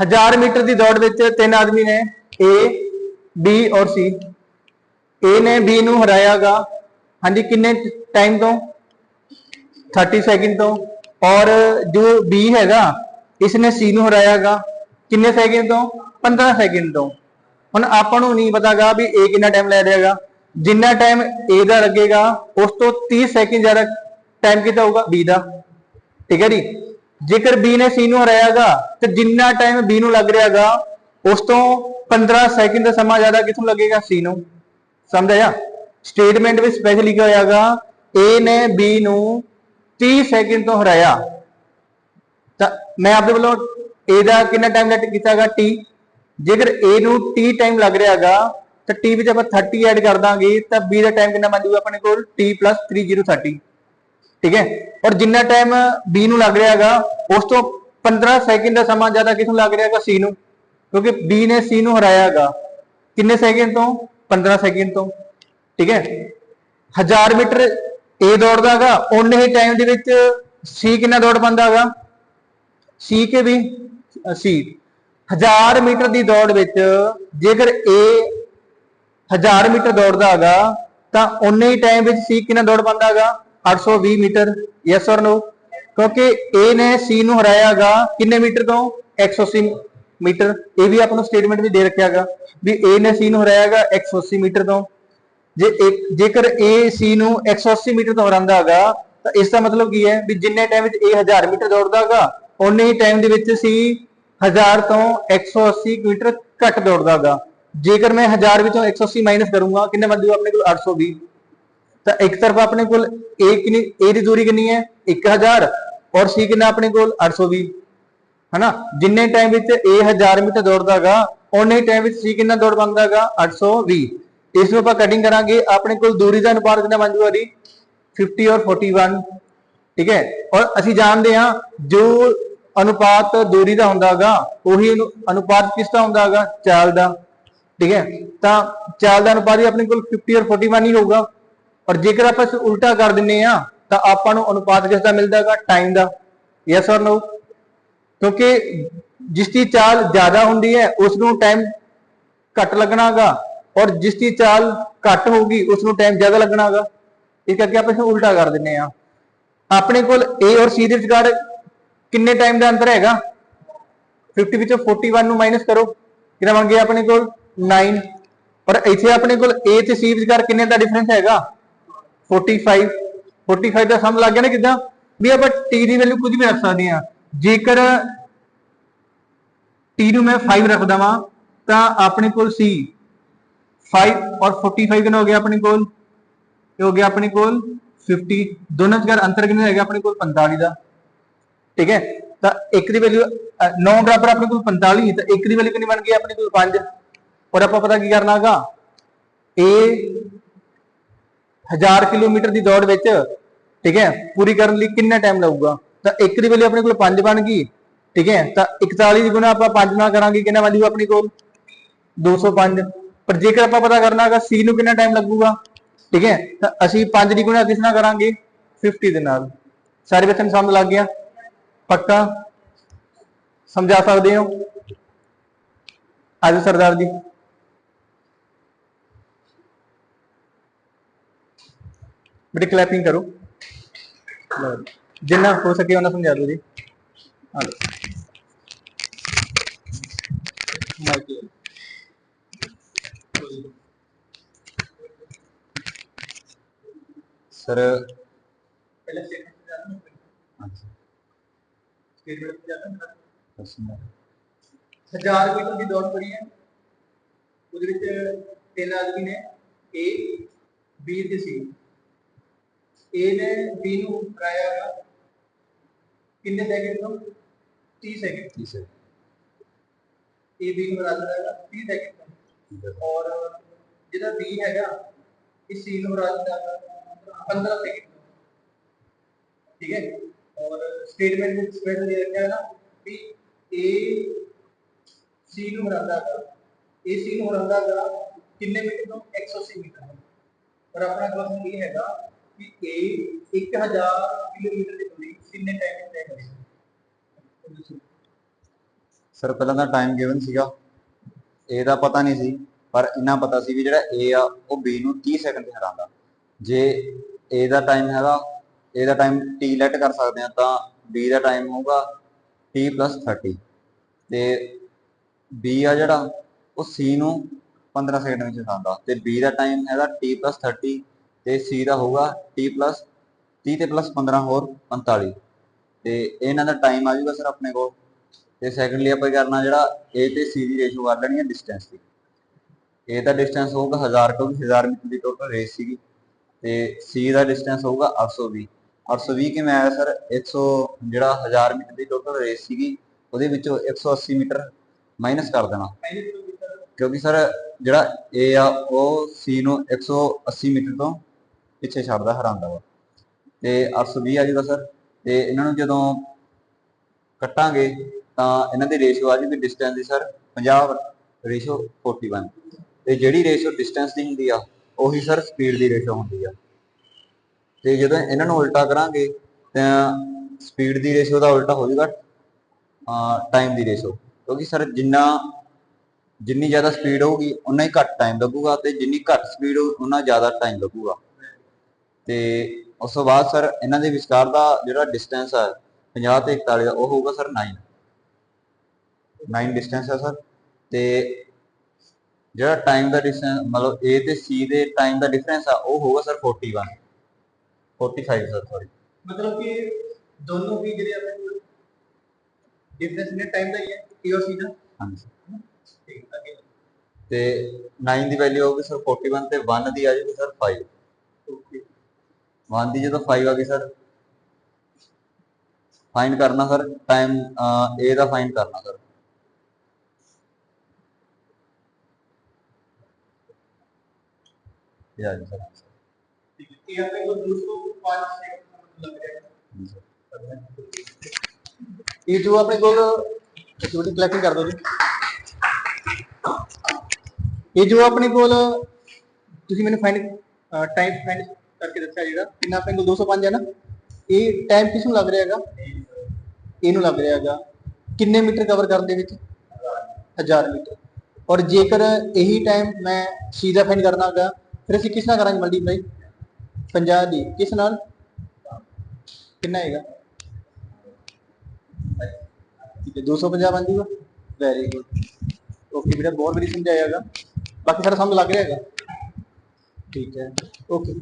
1000 metre ਦੀ ਦੌੜ ਵਿੱਚ ਤਿੰਨ ਆਦਮੀ ਨੇ A, B ਔਰ C A ਨੇ B ਨੂੰ ਹਰਾਇਆਗਾ ਹਾਂਜੀ, ਕਿੰਨੇ ਟਾਈਮ ਤੋਂ? 30 ਸੈਕਿੰਡ ਤੋਂ। ਔਰ ਜੋ B ਹੈਗਾ ਇਸ ਨੇ C ਨੂੰ ਹਰਾਇਆਗਾ ਕਿੰਨੇ ਸੈਕਿੰਡ ਤੋਂ? 15 ਸੈਕਿੰਡ ਤੋਂ। ਹੁਣ ਆਪਾਂ ਨੂੰ ਨਹੀਂ ਪਤਾਗਾ ਵੀ A ਕਿੰਨਾ ਟਾਈਮ ਲੈ ਰਿਹਾਗਾ ਜਿੰਨਾ ਟਾਈਮ A ਦਾ ਲੱਗੇਗਾ, ਉਸ ਤੋਂ 30 ਸੈਕਿੰਡ ਜ਼ਿਆਦਾ ਟਾਈਮ ਕਿਤਾ ਹੋਊਗਾ B ਦਾ। ਠੀਕ ਹੈ ਜੀ? ਜੇਕਰ B ਨੇ C ਨੂੰ ਹਰਾਇਆਗਾ, ਤੇ ਜਿੰਨਾ ਟਾਈਮ B ਨੂੰ ਲੱਗ ਰਿਹਾਗਾ, ਉਸ ਤੋਂ 15 ਸੈਕਿੰਡ ਦਾ ਸਮਾਂ ਜ਼ਿਆਦਾ ਕਿਥੋਂ ਲੱਗੇਗਾ C ਨੂੰ? ਸਮਝ ਆਇਆ? ਸਟੇਟਮੈਂਟ ਵਿੱਚ ਸਪੈਸ਼ਲ ਲਿਖਿਆ ਹੋਇਆਗਾ, A ਨੇ B ਨੂੰ 30 ਸੈਕਿੰਡ ਤੋਂ ਹਰਾਇਆ। ਤਾਂ ਮੈਂ ਆਪਦੇ ਵੱਲੋਂ A ਦਾ ਕਿੰਨਾ ਟਾਈਮ ਲੈਟ ਕੀਤਾਗਾ? T ਜੇਕਰ A ਨੂੰ T ਟਾਈਮ ਲੱਗ ਰਿਹਾਗਾ, ਤਾਂ T ਵਿੱਚ ਆਪਾਂ 30 ਐਡ ਕਰ ਦਾਂਗੇ, ਤਾਂ B ਦਾ ਟਾਈਮ ਕਿੰਨਾ ਬਣ ਜਾਊਗਾ ਆਪਣੇ ਕੋਲ? T 3030 ਠੀਕ ਹੈ? ਔਰ ਜਿੰਨਾ ਟਾਈਮ B ਨੂੰ ਲੱਗ ਰਿਹਾ ਹੈਗਾ, ਉਸ ਤੋਂ 15 ਸੈਕਿੰਡ ਦਾ ਸਮਾਂ ਜ਼ਿਆਦਾ ਕਿਥੋਂ ਲੱਗ ਰਿਹਾ ਹੈਗਾ? C ਨੂੰ। ਕਿਉਂਕਿ B ਨੇ C ਨੂੰ ਹਰਾਇਆ ਹੈਗਾ। ਕਿੰਨੇ ਸੈਕਿੰਡ ਤੋਂ? 15 ਸੈਕਿੰਡ ਤੋਂ। ਠੀਕ ਹੈ? 1000 ਮੀਟਰ A ਹੈਗਾ। ਉਨੇ ਹੀ ਟਾਈਮ ਦੇ ਵਿੱਚ C ਕਿੰਨਾ ਦੌੜ ਪਾਉਂਦਾਗਾ C ਕੇ ਵੀ? C 1000 ਮੀਟਰ ਦੀ ਦੌੜ ਵਿੱਚ ਜੇਕਰ A 1000 ਮੀਟਰ ਦੌੜਦਾ ਹੈਗਾ, ਤਾਂ ਉਨੇ ਹੀ ਟਾਈਮ ਵਿੱਚ C ਕਿੰਨਾ ਦੌੜ ਪਾਉਂਦਾ ਹੈਗਾ? 820 ਮੀਟਰ। ਯੈਸ অর ਨੋ ਕਿਉਂਕਿ A ਨੇ C ਨੂੰ ਹਰਾਇਆ ਹੈਗਾ ਕਿੰਨੇ ਮੀਟਰ ਤੋਂ? 180 ਮੀਟਰ। ਇਹ ਵੀ ਆਪਾਂ ਨੂੰ ਸਟੇਟਮੈਂਟ ਵੀ ਦੇ ਰੱਖਿਆ ਹੈਗਾ ਵੀ A ਨੇ C ਨੂੰ ਹਰਾਇਆ ਹੈਗਾ 180 ਮੀਟਰ ਤੋਂ। ਜੇ ਜੇਕਰ A, C ਨੂੰ 180 ਮੀਟਰ ਤੋਂ ਹਰਾਉਂਦਾ ਹੈਗਾ ਤਾਂ ਇਸ ਦਾ ਮਤਲਬ ਕੀ ਹੈ? ਵੀ ਜਿੰਨੇ ਟਾਈਮ ਵਿੱਚ A 1000 ਮੀਟਰ ਦੌੜਦਾ ਹੈਗਾ ਉਨੇ ਹੀ ਟਾਈਮ ਦੇ ਵਿੱਚ C 1000 ਤੋਂ 180 ਮੀਟਰ ਘੱਟ ਦੌੜਦਾ ਹੈਗਾ ਜੇਕਰ ਮੈਂ 1000 ਵਿੱਚੋਂ 180 ਮਾਈਨਸ ਕਰੂੰਗਾ, ਕਿੰਨਾ ਬਣ ਜਾਊਗਾ ਆਪਣੇ ਕੋਲ 820 ਤਾਂ ਇੱਕ ਤਰਫ ਆਪਣੇ ਕੋਲ A ਕਿੰਨੀ, A ਦੀ ਦੂਰੀ ਕਿੰਨੀ ਹੈ? 1000 ਔਰ C ਕਿੰਨਾ ਆਪਣੇ ਕੋਲ? 820 ਹਨਾ? ਜਿੰਨੇ ਟਾਈਮ ਵਿੱਚ A 1000 ਮੀਟਰ ਦੌੜਦਾਗਾ ਉਹਨੇ ਟਾਈਮ ਵਿੱਚ C ਕਿੰਨਾ ਦੌੜ ਪਾਉਂਦਾਗਾ 820 ਇਸ ਨੂੰ ਆਪਾਂ ਕਟਿੰਗ ਕਰਾਂਗੇ। ਆਪਣੇ ਕੋਲ ਦੂਰੀ ਦਾ ਅਨੁਪਾਤ ਕਿੰਨਾ ਬਣ ਜੂਗਾ ਜੀ? 50 ਔਰ 41 ਠੀਕ ਹੈ? ਔਰ ਅਸੀਂ ਜਾਣਦੇ ਹਾਂ, ਜੋ ਅਨੁਪਾਤ ਦੂਰੀ ਦਾ ਹੁੰਦਾਗਾ, ਉਹੀ ਅਨੁ- ਅਨੁਪਾਤ ਕਿਸ ਦਾ ਹੁੰਦਾਗਾ? ਚਾਲ ਦਾ। ਠੀਕ ਹੈ? ਤਾਂ ਚਾਲ ਦਾ ਅਨੁਪਾਤ ਹੀ ਆਪਣੇ ਕੋਲ 50 ਔਰ 41 ਹੀ ਹੋਊਗਾ। ਔਰ ਜੇਕਰ ਆਪਾਂ ਇਸ ਉਲਟਾ ਕਰ ਦਿੰਨੇ ਆ, ਤਾਂ ਆਪਾਂ ਨੂੰ ਅਨੁਪਾਤ ਕਿਸ ਦਾ ਮਿਲਦਾਗਾ ਟਾਈਮ ਦਾ। ਯੈਸ ਔਰ ਨੋ ਕਿਉਂਕਿ ਜਿਸ ਦੀ ਚਾਲ ਜ਼ਿਆਦਾ ਹੁੰਦੀ ਹੈ, ਉਸ ਨੂੰ ਟਾਈਮ ਘੱਟ ਲੱਗਣਾਗਾ ਔਰ ਜਿਸ ਦੀ ਚਾਲ ਘੱਟ ਹੋਊਗੀ, ਉਸ ਨੂੰ ਟਾਈਮ ਜ਼ਿਆਦਾ ਲੱਗਣਾਗਾ ਇਸ ਕਰਕੇ ਆਪਾਂ ਇਸ ਉਲਟਾ ਕਰ ਦਿੰਨੇ ਆ। ਆਪਣੇ ਕੋਲ A ਔਰ C ਦੇ ਵਿਚਕਾਰ ਕਿੰਨੇ ਟਾਈਮ ਦਾ ਅੰਤਰ ਹੈਗਾ? 50 ਵਿੱਚੋਂ 41 ਨੂੰ ਮਾਈਨਸ ਕਰੋ। ਕਿੰਨਾ ਬਣ ਗਿਆ ਆਪਣੇ ਕੋਲ? 9 ਪਰ ਇੱਥੇ ਆਪਣੇ ਕੋਲ A ਤੇ C ਵਿਚਕਾਰ ਕਿੰਨੇ ਦਾ ਡਿਫਰੈਂਸ ਹੈਗਾ? 45 45 ਦਾ ਸਮ ਲੱਗ ਗਿਆ ਨਾ ਕਿਦਾਂ? ਵੀ ਆਪਾਂ t ਦੀ ਵੈਲਿਊ ਕੁਝ ਵੀ ਰੱਖ ਸਕਦੇ ਆ ਜੇਕਰ t ਨੂੰ ਮੈਂ 5 ਰੱਖਦਾ ਵਾਂ ਤਾਂ ਆਪਣੇ ਕੋਲ c 5 ਔਰ 45 ਕਿੰਨਾ ਹੋ ਗਿਆ ਆਪਣੇ ਕੋਲ? ਇਹ ਹੋ ਗਿਆ ਆਪਣੇ ਕੋਲ 50 ਦੋਨਾਂ ਵਿਚਕਾਰ ਅੰਤਰ ਕਿੰਨਾ ਹੈਗਾ ਆਪਣੇ ਕੋਲ? 45 ਦਾ। ਠੀਕ ਹੈ? ਤਾਂ ਇੱਕ ਦੀ ਵੈਲਿਊ 9 ਬਰਾਬਰ ਆਪਣੇ ਕੋਲ 45 ਤਾਂ ਇੱਕ ਦੀ ਵੈਲਿਊ ਕਿੰਨੀ ਬਣ ਗਈ ਆਪਣੇ ਕੋਲ 5 ਔਰ ਆਪਾਂ ਪਤਾ ਕੀ ਕਰਨਾ ਹੈਗਾ? a 1000 ਕਿਲੋਮੀਟਰ ਦੀ ਦੌੜ ਵਿੱਚ, ਠੀਕ ਹੈ, ਪੂਰੀ ਕਰਨ ਲਈ ਕਿੰਨਾ ਟਾਈਮ ਲੱਗੂਗਾ? ਤਾਂ ਇੱਕ ਦੀ ਵੈਲਿਊ ਆਪਣੇ ਕੋਲ 5 ਬਣ ਗਈ, ਠੀਕ ਹੈ, ਤਾਂ 41 ਦੀ ਗੁਣਾ ਆਪਾਂ 5 ਨਾਲ ਕਰਾਂਗੇ, ਕਿੰਨਾ ਬਣ ਆਪਣੇ ਕੋਲ? 205 ਪਰ ਜੇਕਰ ਆਪਾਂ ਪਤਾ ਕਰਨਾ ਹੈਗਾ, C ਨੂੰ ਕਿੰਨਾ ਟਾਈਮ ਲੱਗੂਗਾ? ਠੀਕ ਹੈ, ਤਾਂ ਅਸੀਂ 5 ਦੀ ਗੁਣਾ ਕਿਸ ਨਾਲ ਕਰਾਂਗੇ? 50 ਦੇ ਨਾਲ। ਸਾਰੇ ਬੱਚਿਆਂ ਨੂੰ ਸਮਝ ਲੱਗ ਗਿਆ? ਪੱਕਾ? ਸਮਝਾ ਸਕਦੇ ਹੋ? ਆਜੋ ਸਰਦਾਰ ਜੀ ਬੜੀ ਕਲੈਪਿੰਗ ਕਰੋ ਲਓ ਜੀ। ਜਿੰਨਾ ਹੋ ਸਕੇ ਉਹਨਾਂ ਸਮਝਾ ਦਿਓ ਜੀ ਆ ਲਓ ਮਾਈਕ ਲਓ। ਸਰ ਪਹਿਲੇ ਸਟੇਟਮੈਂਟ ਜਾਣਾ ਸਟੇਟਮੈਂਟ ਜਾਣਾ ਹਜ਼ਾਰ ਮੀਟਰ ਦੀ ਦੌੜ ਕਰੀ ਹੈ ਉਹਦੇ ਵਿੱਚ ਤਿੰਨ ਆਦਮੀ ਨੇ A B ਤੇ C A ਨੇ B ਨੂੰ ਕਰਾਇਆ ਹੈਗਾ ਕਿੰਨੇ ਸੈਕਿੰਡ ਤੋਂ 30 ਸੈਕਿੰਡ ਜੀ ਸਰ A B ਨੂੰ ਹਰਾ ਦਿੰਦਾ ਹੈਗਾ 30 ਸੈਕਿੰਡ ਤੋਂ ਔਰ ਜਿਹਦਾ B ਹੈਗਾ ਇਹ C ਨੂੰ ਹਰਾ ਦਿੰਦਾ ਹੈਗਾ 15 ਸੈਕਿੰਡ ਠੀਕ ਹੈ। ਔਰ ਸਟੇਟਮੈਂਟ ਵਿੱਚ ਸਪੈਸ਼ਲ ਦੇ ਰੱਖਿਆ ਹੈ ਨਾ ਵੀ A C ਨੂੰ ਹਰਾਉਂਦਾ ਹੈਗਾ A C ਨੂੰ ਹਰਾਉਂਦਾ ਹੈਗਾ ਕਿੰਨੇ ਮੀਟਰ ਤੋਂ? 180 ਮੀਟਰ ਤੋਂ। ਪਰ ਆਪਣਾ ਕੁਐਸਚਨ ਇਹ ਹੈਗਾ ਕਿ A 1000 ਕਿਲੋਮੀਟਰ ਦੀ ਦੂਰੀ ਕਿੰਨੇ ਟਾਈਮ ਤੈਅ ਕਰੇਗਾ ਸਰ ਪਹਿਲਾਂ ਤਾਂ ਟਾਈਮ ਗਿਵਨ ਸੀਗਾ। A ਦਾ ਪਤਾ ਨਹੀਂ ਸੀ, ਪਰ ਇੰਨਾ ਪਤਾ ਸੀ ਵੀ ਜਿਹੜਾ ਏ ਆ, ਉਹ ਬੀ ਨੂੰ 30 ਸੈਕਿੰਡ 'ਤੇ ਹਰਾਉਂਦਾ। ਜੇ ਏ ਦਾ ਟਾਈਮ ਹੈਗਾ, A ਦਾ ਟਾਈਮ ਟੀ ਲੈਟ ਕਰ ਸਕਦੇ ਆ, ਤਾਂ ਬੀ ਦਾ ਟਾਈਮ ਹੋਊਗਾ T 30 ਤੇ ਬੀ ਆ ਜਿਹੜਾ, ਉਹ ਸੀ ਨੂੰ 15 ਸੈਕਿੰਡ ਵਿੱਚ ਹਰਾਉਂਦਾ। ਤੇ ਬੀ ਦਾ ਟਾਈਮ ਹੈਗਾ T 30 ਤੇ C ਦਾ ਹੋਊਗਾ T 30 ਤੇ ਪਲੱਸ 15 ਹੋਰ 45 ਤੇ ਇਹਨਾਂ ਦਾ ਟਾਈਮ ਆ ਜਾਊਗਾ ਸਰ ਆਪਣੇ ਕੋਲ। ਤੇ ਸੈਕੰਡਲੀ ਆਪਾਂ ਕੀ ਕਰਨਾ, ਜਿਹੜਾ A ਤੇ C ਦੀ ਰੇਸ਼ੋ ਕਰ ਲੈਣੀ ਹੈ ਡਿਸਟੈਂਸ ਦੀ। A ਦਾ ਡਿਸਟੈਂਸ ਹੋਊਗਾ 1000 ਕਿਉਂਕਿ 1000 ਮੀਟਰ ਦੀ ਟੋਟਲ ਰੇਸ ਸੀਗੀ। ਤੇ C ਦਾ ਡਿਸਟੈਂਸ ਹੋਊਗਾ 820 820 ਕਿਵੇਂ ਆਇਆ ਸਰ 100 ਜਿਹੜਾ 1000 ਮੀਟਰ ਦੀ ਟੋਟਲ ਰੇਸ ਸੀਗੀ, ਉਹਦੇ ਵਿੱਚੋਂ 180 ਮੀਟਰ ਮਾਈਨਸ ਕਰ ਦੇਣਾ। ਕਿਉਂਕਿ ਸਰ ਜਿਹੜਾ A ਆ, ਉਹ C ਨੂੰ 180 ਮੀਟਰ ਤੋਂ ਪਿੱਛੇ ਛੱਡਦਾ ਹਰਾਉਂਦਾ ਵਾ ਤੇ 820 ਆ ਜੂਗਾ ਸਰ ਤੇ ਇਹਨਾਂ ਨੂੰ ਜਦੋਂ ਕੱਟਾਂਗੇ, ਤਾਂ ਇਹਨਾਂ ਦੀ ਰੇਸ਼ੋ ਆ ਜੂਗੀ ਡਿਸਟੈਂਸ ਦੀ ਸਰ 50 ਰੇਸ਼ੋ 41 ਤੇ ਜਿਹੜੀ ਰੇਸ਼ੋ ਡਿਸਟੈਂਸ ਦੀ ਹੁੰਦੀ ਆ, ਉਹੀ ਸਰ ਸਪੀਡ ਦੀ ਰੇਸ਼ੋ ਹੁੰਦੀ ਆ। ਤੇ ਜਦੋਂ ਇਹਨਾਂ ਨੂੰ ਉਲਟਾ ਕਰਾਂਗੇ, ਤਾਂ ਸਪੀਡ ਦੀ ਰੇਸ਼ੋ ਦਾ ਉਲਟਾ ਹੋ ਜਾਊਗਾ ਟਾਈਮ ਦੀ ਰੇਸ਼ੋ ਕਿਉਂਕਿ ਸਰ ਜਿੰਨਾ, ਜਿੰਨੀ ਜ਼ਿਆਦਾ ਸਪੀਡ ਹੋਊਗੀ ਉਨਾ ਹੀ ਘੱਟ ਟਾਈਮ ਲੱਗੂਗਾ ਤੇ ਜਿੰਨੀ ਘੱਟ ਸਪੀਡ ਹੋਊ ਉਨਾ ਜ਼ਿਆਦਾ ਟਾਈਮ ਲੱਗੂਗਾ। ਤੇ ਉਸ ਤੋਂ ਬਾਅਦ ਸਰ ਇਹਨਾਂ ਦੇ ਵਿਚਕਾਰ ਦਾ ਜਿਹੜਾ ਡਿਸਟੈਂਸ ਹੈ 50 ਤੇ 41 ਦਾ ਉਹ ਹੋਊਗਾ ਸਰ 9 9 ਡਿਸਟੈਂਸ ਹੈ ਸਰ। ਤੇ ਜਿਹੜਾ ਟਾਈਮ ਦਾ ਡਿਸਟੈਂਸ ਮਤਲਬ A ਤੇ C ਦੇ ਟਾਈਮ ਦਾ ਡਿਫਰੈਂਸ ਆ ਉਹ ਹੋਊਗਾ ਸਰ 41 45 ਸਰ ਸੌਰੀ ਮਤਲਬ ਕਿ ਦੋਨੋਂ ਵੀ ਜਿਹੜੇ ਆਪਣੇ ਕੋਲ ਡਿਫਰੈਂਸ ਨੇ ਟਾਈਮ ਦਾ ਹੀ ਹੈ ਟੀ ਔਰ ਸੀ ਦਾ? ਹਾਂਜੀ ਠੀਕ ਅੱਗੇ। ਤੇ 9 ਦੀ ਵੈਲਿਊ ਹੋਊਗੀ ਸਰ 41 ਤੇ 1 ਦੀ ਆ ਜਾਊਗੀ ਸਰ 5 ਓਕੇ 1 ਦੀ ਜਦੋਂ 5 ਆ ਗਈ ਸਰ ਫਾਈਂਡ ਕਰਨਾ ਸਰ ਟਾਈਮ A ਦਾ ਫਾਈਂਡ ਕਰਨਾ ਸਰ ਇਹ ਆ ਜੀ ਸਰ ਠੀਕ ਹੈ ਇਹ ਆਪਣੇ ਕੋਲ 205 ਸੈਕਿੰਡ ਲੱਗ ਰਿਹਾ ਹੈ ਇਹ ਜੋ ਆਪਣੇ ਕੋਲ ਛੋਟੀ ਕਲੈਕਟਿੰਗ ਕਰ ਦੋ ਜੀ ਇਹ ਜੋ ਆਪਣੇ ਕੋਲ ਤੁਸੀਂ ਮੈਨੂੰ ਫਾਈਂਡ ਟਾਈਮ ਫਾਈਂਡ ਕਰਕੇ ਦੱਸਿਆ ਜਿਹੜਾ। ਕਿੰਨਾ ਆਪਣੇ ਕੋਲ 205 ਹੈ ਨਾ? ਇਹ ਟਾਈਮ ਕਿਸ ਨੂੰ ਲੱਗ ਰਿਹਾ ਹੈਗਾ? ਇਹਨੂੰ ਲੱਗ ਰਿਹਾ ਹੈਗਾ। ਕਿੰਨੇ ਮੀਟਰ ਕਵਰ ਕਰਨ ਦੇ ਵਿੱਚ? 1000 ਮੀਟਰ। ਔਰ ਜੇਕਰ ਇਹੀ ਟਾਈਮ ਮੈਂ ਸੀ ਦਾ ਫਾਈਂਡ ਕਰਨਾ ਹੈਗਾ, ਫਿਰ ਅਸੀਂ ਕਿਸ ਨਾਲ ਕਰਾਂਗੇ ਮਲਟੀਪਲਾਈ 50 ਦੀ। ਕਿਸ ਨਾਲ? ਕਿੰਨਾ ਹੈਗਾ? ਠੀਕ ਹੈ 250 ਬਣ ਜੂਗਾ। ਵੈਰੀ ਗੁੱਡ ਓਕੇ ਬੇਟਾ, ਬਹੁਤ ਵਧੀਆ ਸਮਝਾਇਆ ਹੈਗਾ। ਬਾਕੀ ਸਾਰਾ ਸਮਝ ਲੱਗ ਰਿਹਾ ਹੈਗਾ। ਠੀਕ ਹੈ। ਓਕੇ